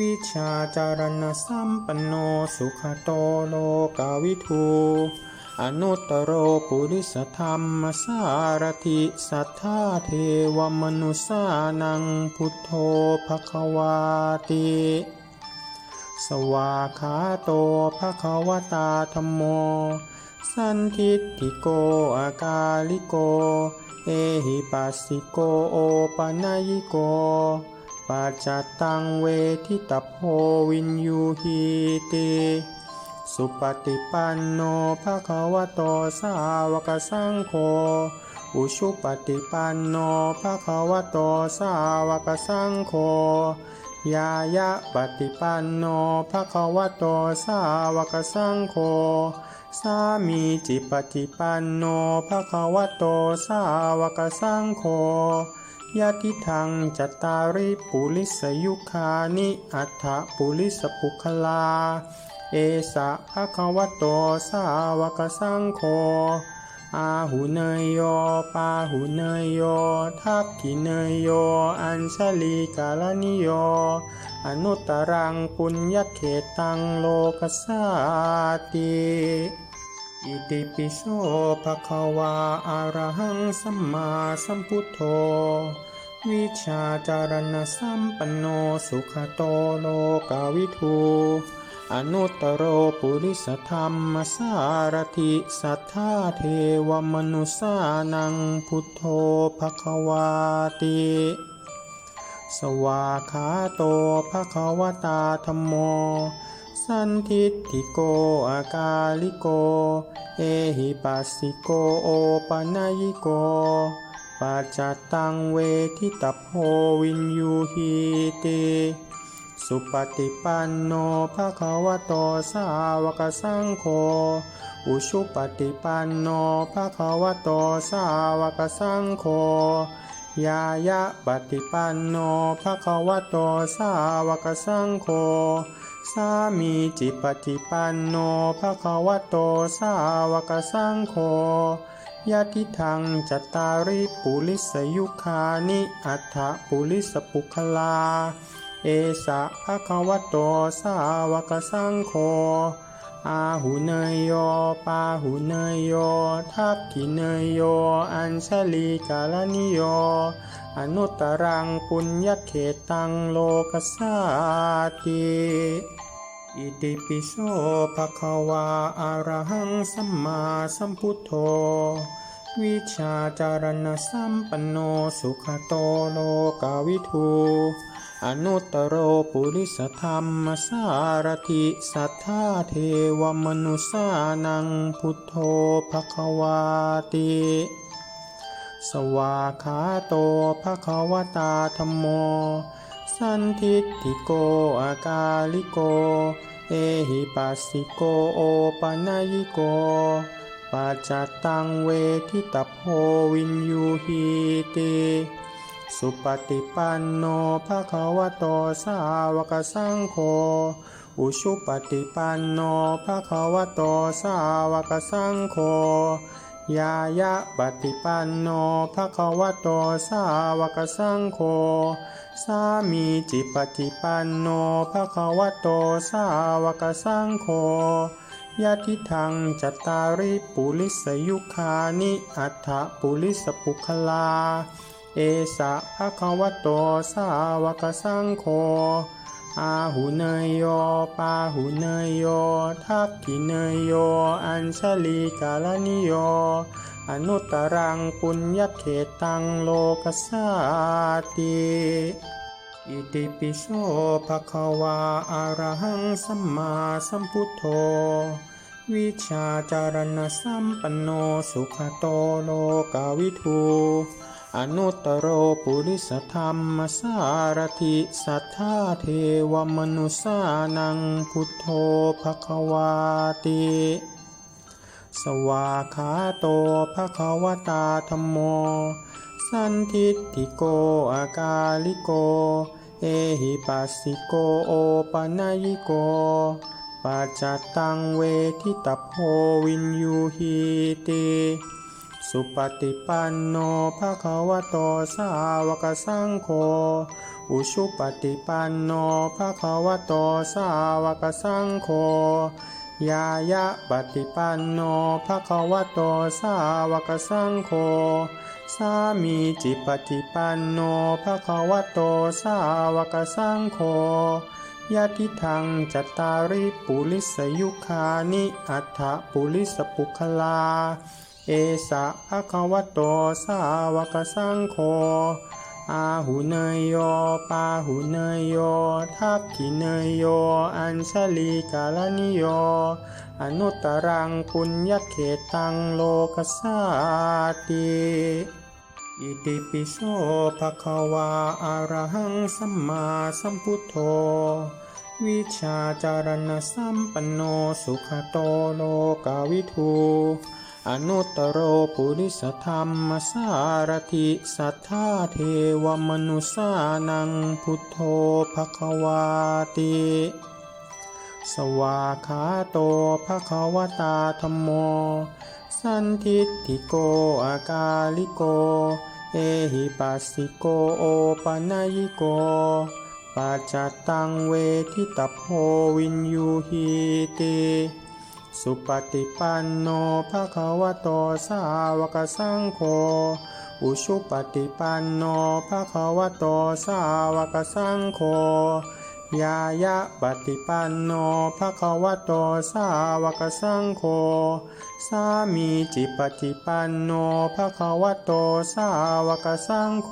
วิชาจารณสัมปันโนสุขโตโลกาวิทูอนุตตรโรปุริสธรรมสารถิสัทธาเทวมนุสานังพุทโธภควาติ สวาขาโตภควตาธรรมโม สันทิฏฐิโกอากาลิโก เอหิปัสสิโกโอปนายโก ปัจจตังเวทิตาโพวินยูหีติสุปฏิปันโนภะคะวะโตสาวกสังโฆอุชุปฏิปันโนภะคะวะโตสาวกสังโฆยายะปฏิปันโนภะคะวะโตสาวกสังโฆสามีจิปฏิปันโนภะคะวะโตสาวกสังโฆ ยะทิทังจัตตาริปุริสยุคานิอัฏฐปุริสปุคลา เอสะภะคะวะโตสาวกสังโฆอาหูเนยโยปาหูเนยโยทักขิเนยโย อัญชลีกาลนิโย อนุตตรังปุญญเขตังโลกสาติ อิติปิโสภะคะวาอะระหังสัมมาสัมพุทโธ วิชาจารณสัมปันโนสุขโตโลกาวิทูอนุตตรโรปุริสธรรมสารถิสัทธาเทวมนุสานังพุทโธภควาติ สวาขาโตภควตาธรรมโม สันทิฏฐิโกอากาลิโก เอหิปัสสิโกโอปนายโกปัจจตังเวทิตาโพวินยูหีติสุปฏิปันโนภะคะวะโตสาวกสังโฆ อุชุปฏิปันโนภะคะวะโตสาวกสังโฆ ยายะปฏิปันโนภะคะวะโตสาวกสังโฆ สามีจิปฏิปันโนภะคะวะโตสาวกสังโฆยะทิทังจัตตาริปุริสยุคานิอัฏฐปุริสปุคลา เอสะภะคะวะโตสาวกสังโฆ อาหูเนยโยปาหูเนยโย ทักขิเนยโย อัญชลีกาลนิโย อนุตตรังปุญญเขตังโลกสาติอิติปิโสภะคะวาอะระหังสัมมาสัมพุทโธ วิชาจารณสัมปันโนสุขโตโลกาวิทู อนุตตรโรปุริสธรรมสารถิสัทธาเทวมนุสานังพุทโธภควาติ สวาขาโตภควตาธรรมโม สันทิฏฐิโกอากาลิโก เอหิปัสสิโกโอปนายโกปัจจตังเวทิตโพวินยูหีติ สุปฏิปันโนภะคะวะโตสาวกสังโฆ อุชุปฏิปันโนภะคะวะโตสาวกสังโฆ ยายะปฏิปันโนภะคะวะโตสาวกสังโฆ สามีจิปฏิปันโนภะคะวะโตสาวกสังโฆยะทิทังจัตตาริปุริสยุคานิอัฏฐปุริสปุคลา เอสะภะคะวะโตสาวกสังโฆอาหูเนยโยปาหูเนยโยทักขิเนยโย อัญชลีกาลนิโย อนุตรังปุญญเขตังโลกสาติอิติปิโสภะคะวาอะระหังสัมมาสัมพุทโธ วิชาจารณสัมปันโนสุขโตโลกาวิทู อนุตตโรปุริสธรรมสารถิสัทธาเทวมนุสานังพุทโธภควาติ สวาขาโตภควตาธรรมโม สันทิฏฐิโกอากาลิโก เอหิปัสสิโกโอปนายิโกปัจจตังเวทิตโพวินยูหีติ สุปฏิปันโนภะคะวะโตสาวกสังโฆ อุชุปฏิปันโนภะคะวะโตสาวกสังโฆ ยายะปฏิปันโนภะคะวะโตสาวกสังโฆ สามีจิปฏิปันโนภะคะวะโตสาวกสังโฆยะทิทังจตตาริปุริสยุคานิอัฏฐปุริสปุคลา เอสะภะคะวะโตสาวกสังโฆอาหุเนยโยปาหุเนยโยทักขิเนยโย อัญชลีกาลนิโย อนุตรังปุญญเขตังโลกสาติอิติปิโสภะคะวาอะระหังสัมมาสัมพุทโธวิชาจารณสัมปันโนสุขโตโลกาวิทู อนุตตโรปุริสธรรมสารถิสัทธาเทวมนุสานังพุทโธภะควาติ สวาขาโตภะควตาธรรมโม สันทิฏฐิโกอากาลิโก เอหิปัสสิโกโอปนายิโกปัจจตังเวทิตโพวินยูหีติ สุปฏิปันโนภะคะวะโตสาวกสังโฆ อุชุปฏิปันโนภะคะวะโตสาวกสังโฆ ยายะปฏิปันโนภะคะวะโตสาวกสังโฆ สามีจิปฏิปันโนภะคะวะโตสาวกสังโฆ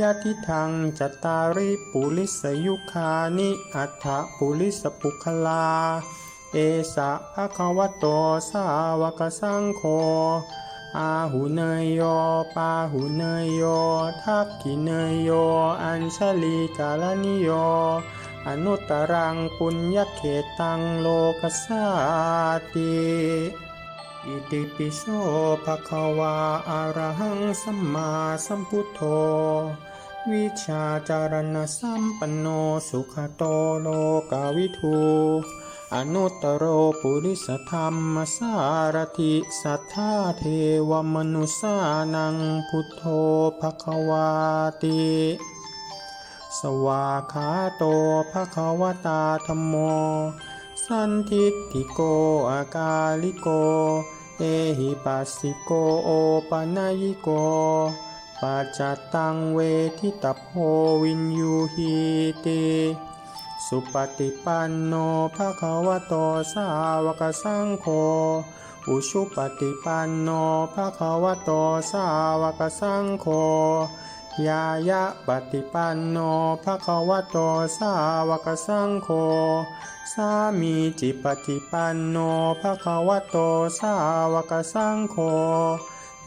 ยะทิทังจตตาริปุริสยุคานิอัฏฐปุริสปุคลา เอสะภะคะวะโตสาวกสังโฆอาหุเนยโยปาหุเนยโยทักขิเนยโย อัญชลีกาลนิโย อนุตตรังปุญญเขตังโลกสาติอิติปิโสภะคะวาอะระหังสัมมาสัมพุทโธ วิชาจารณสัมปันโนสุขโตโลกาวิทู อนุตตโรปุริสธรรมสารถิสัทธาเทวมนุสานังพุทโธภควาติ สวาขาโตภควตาธรรมโม สันทิฏฐิโกอากาลิโก เอหิปัสสิโกโอปนายิโกปัจจตังเวทิตโพวินยูหีติ สุปฏิปันโนภะคะวะโตสาวกสังโฆ อุชุปฏิปันโนภะคะวะโตสาวกสังโฆ ยายะปฏิปันโนภะคะวะโตสาวกสังโฆ สามีจิปฏิปันโนภะคะวะโตสาวกสังโฆ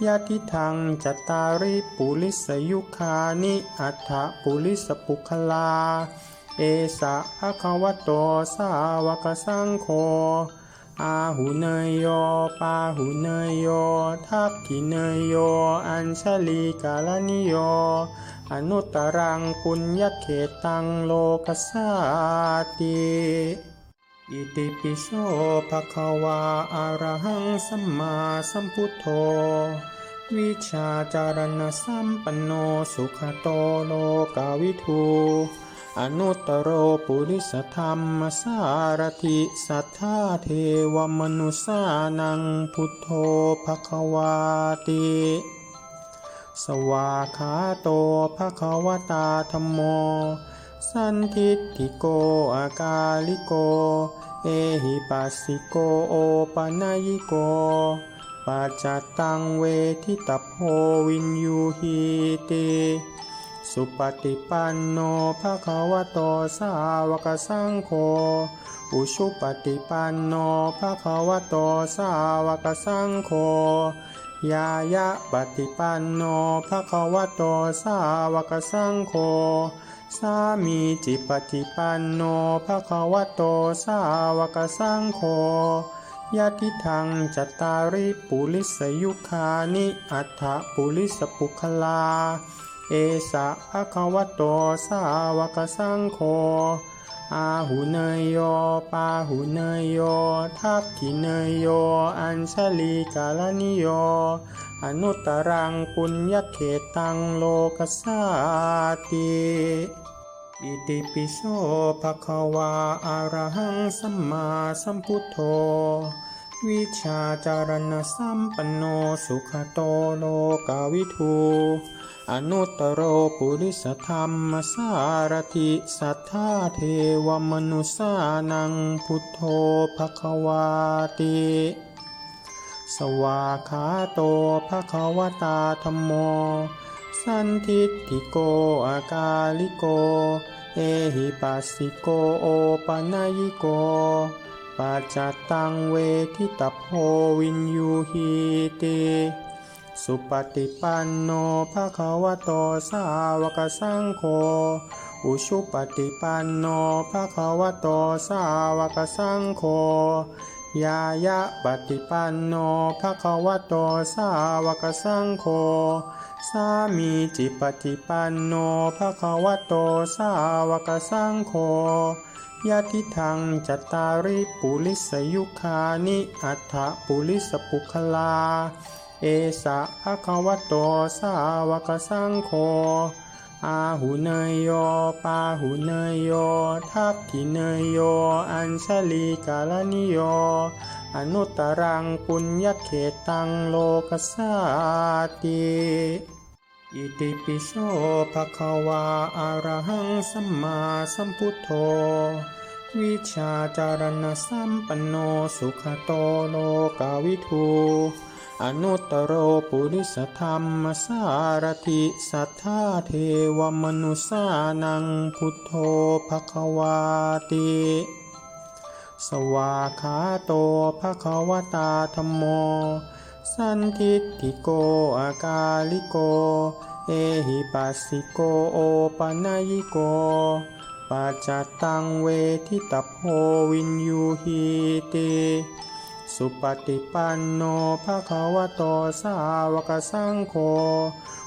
ยะทิทังจตตาริปุริสยุคานิอัฏฐปุริสปุคลา เอสะภะคะวะโตสาวกสังโฆอาหุเนยโยปาหุเนยโย ทักขิเนยโย อัญชลีกาลนิโย อนุตตรังปุญญเขตังโลกสาติอิติปิโสภะคะวาอะระหังสัมมาสัมพุทโธ วิชาจารณสัมปันโนสุขโตโลกาวิทู อนุตตโรปุริสธรรมสารถิสัทธาเทวมนุสานังพุทโธภะควาติ สวาขาโตภะควตาธรรมโม สันทิฏฐิโกอากาลิโก เอหิปัสสิโกโอปนายิโกปัจจตังเวทิตโพวินยูหีติ สุปฏิปันโนภะคะวะโตสาวกสังโฆ อุชุปฏิปันโนภะคะวะโตสาวกสังโฆ ยายะปฏิปันโนภะคะวะโตสาวกสังโฆ สามีจิปฏิปันโนภะคะวะโตสาวกสังโฆยะทิทังจัตตาริปุริสยุคานิอัฏฐปุริสปุคลา เอสะภะคะวะโตสาวกสังโฆอาหูเนยโยปาหูเนยโย ทักขิเนยโย อัญชลีกาลนิโย อนุตรังปุญญเขตังโลกสาติอิติปิโสภะคะวาอะระหังสัมมาสัมพุทโธ วิชาจารณสัมปันโนสุขโตโลกาวิทูอนุตตโรปุริสธรรมสารถิสัทธาเทวมนุสานังพุทโธภควาติ สวาขาโตภควตาธรรมโม สันทิฏฐิโกอากาลิโก เอหิปัสสิโกโอปนายโก ปัจจตังเวทิตาโพวินยูหีติสุปฏิปันโนภะคะวะโตสาวกสังโฆอุชุปฏิปันโนภะคะวะโตสาวกสังโฆยายะปฏิปันโนภะคะวะโตสาวกสังโฆสามีจิปฏิปันโนภะคะวะโตสาวกสังโฆ ยะทิทังจัตตาริปุริสยุคานิอัฏฐปุริสปุคลา เอสะภะคะวะโตสาวกสังโฆอาหูเนยโยปาหูเนยโยทักขิเนยโย อัญชลีกาลนิโย อนุตตรังปุญญเขตังโลกสาติ อิติปิโสภะคะวาอะระหังสัมมาสัมพุทโธ วิชาจารณสัมปันโนสุขโตโลกาวิทูอนุตตโรปุริสธรรมสารถิสัทธาเทวมนุสานังพุทโธภควาติ สวาขาโตภควตาธรรมโม สันทิฏฐิโกอากาลิโก เอหิปัสสิโกโอปนายโกปัจจตังเวทิตาโพวินยูหีติสุปฏิปันโนภะคะวะโตสาวกสังโฆ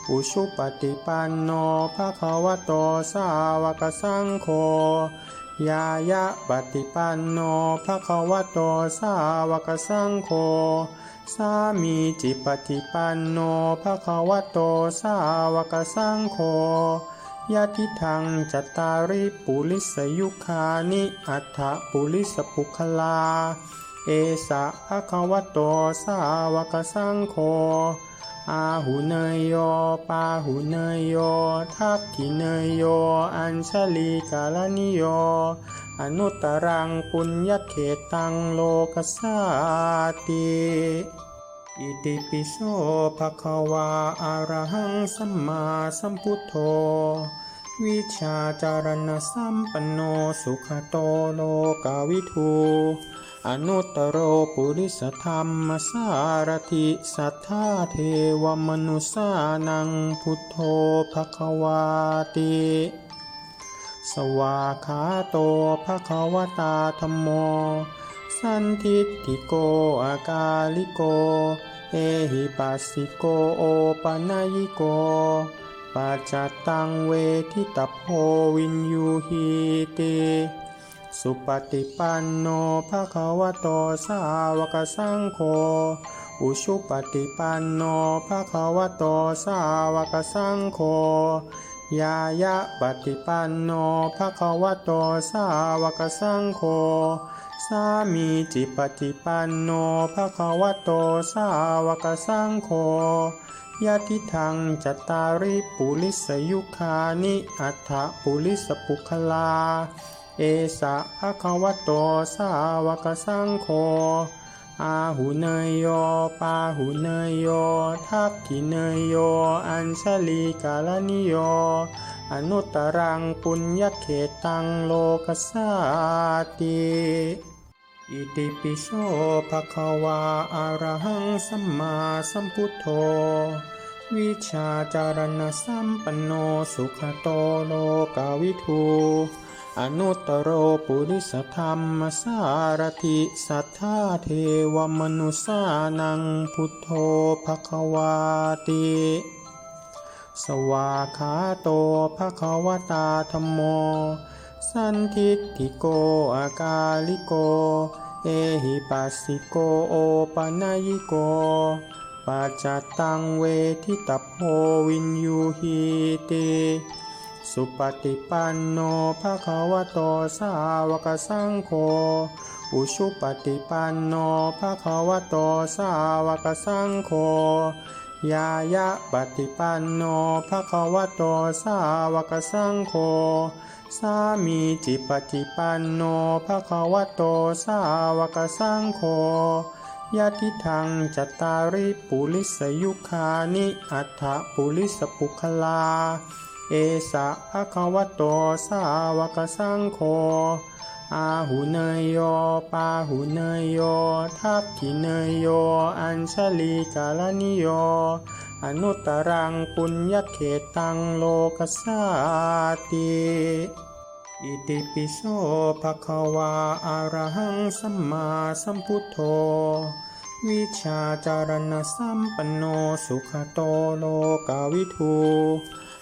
อุชุปฏิปันโนภะคะวะโตสาวกสังโฆ ยายะปฏิปันโนภะคะวะโตสาวกสังโฆ สามีจิปฏิปันโนภะคะวะโตสาวกสังโฆยะทิทังจตตาริปุริสยุคานิอัฏฐปุริสปุคลา เอสะภะคะวะโตสาวกสังโฆ อาหูเนยโยปาหูเนยโย ทักขิเนยโย อัญชลีกาลนิโย อนุตตรังปุญญเขตังโลกสาติอิติปิโสภะคะวาอะระหังสัมมาสัมพุทโธ วิชาจารณสัมปันโนสุขโตโลกาวิทูอนุตตโรปุริสธรรมสารถิสัทธาเทวมนุสานังพุทโธภควาติ สวาขาโตภควตาธรรมโม สันทิฏฐิโกอากาลิโก เอหิปัสสิโกโอปนายโก ปัจจตังเวทิตโพวินยูหีติสุปฏิปันโนภะคะวะโตสาวกสังโฆอุชุปฏิปันโนภะคะวะโตสาวกสังโฆยายะปฏิปันโนภะคะวะโตสาวกสังโฆามีจิปฏิปันโนภะคะวะโตสาวกสังโฆยะทิทังจัตตาริปุริสยุคานิอัฏฐปุริสปุคลา เอสะภะคะวะโตสาวกสังโฆอาหูเนยโยปาหูเนยโยทักขิเนยโย อัญชลีกาลนิโย อนุตตรังปุญญเขตังโลกสาติ อิติปิโสภะคะวาอะระหังสัมมาสัมพุทโธ วิชาจารณสัมปันโนสุขโตโลกาวิทูอนุตตโรปุริสธรรมสารถิสัทธาเทวมนุสานังพุทโธภควาติ สวาขาโตภควตาธรรมโม สันทิฏฐิโกอากาลิโก เอหิปัสสิโกโอปะนยิโกปัจจตังเวทิตาโพวินยูหีติสุปฏิปันโนภะคะวะโตสาวกสังโฆอุชุปฏิปันโนภะคะวะโตสาวกสังโฆยายะปฏิปันโนภะคะวะโตสาวกสังโฆ สามีจิปฏิปันโนภะคะวะโตสาวกสังโฆยะทิทังจัตตาริปุริสยุคานิอัฏฐปุริสปุคลา เอสะภะคะวะโตสาวกสังโฆอาหูเนยโยปาหูเนยโยทัพทิเนยโย อัญชลีกาลนิโย อนุตตรังปุญญเขตังโลกสาติอิติปิโสภะคะวาอะระหังสัมมาสัมพุทโธ วิชาจารณสัมปันโนสุขโตโลกาวิทู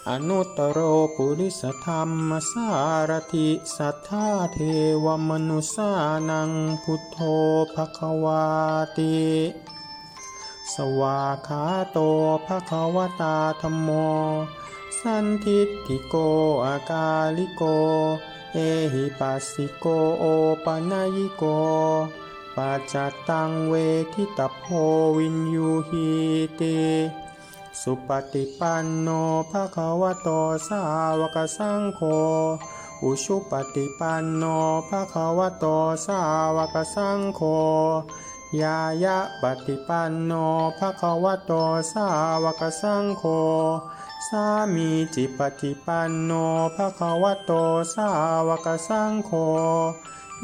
อนุตตรโรปุริสธรรมสารถิสัทธาเทวมนุสานังพุทโธภะคะวาติ สวาขาโตภะคะวตาธรรมโม สันทิฏฐิโกอากาลิโก เอหิปัสสิโกโอปะนยิโกปัจจตังเวทิตาโพวินยูหีติสุปฏิปันโนภะคะวะโตสาวกสังโฆ อุชุปฏิปันโนภะคะวะโตสาวกสังโฆ ยายะปฏิปันโนภะคะวะโตสาวกสังโฆ สามีจิปฏิปันโนภะคะวะโตสาวกสังโฆ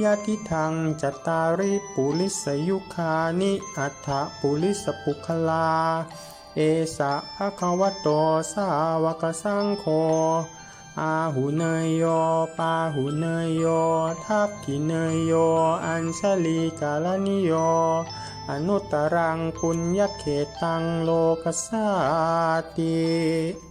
ยะทิทังจัตตาริปุริสยุคานิอัฏฐปุริสปุคลา เอสะภะคะวะโตสาวกสังโฆ อาหูเนยโยปาหูเนยโยทัพทิเนยโย อัญชลีกาลนิโย อนุตตรังปุญญเขตังโลกสาติ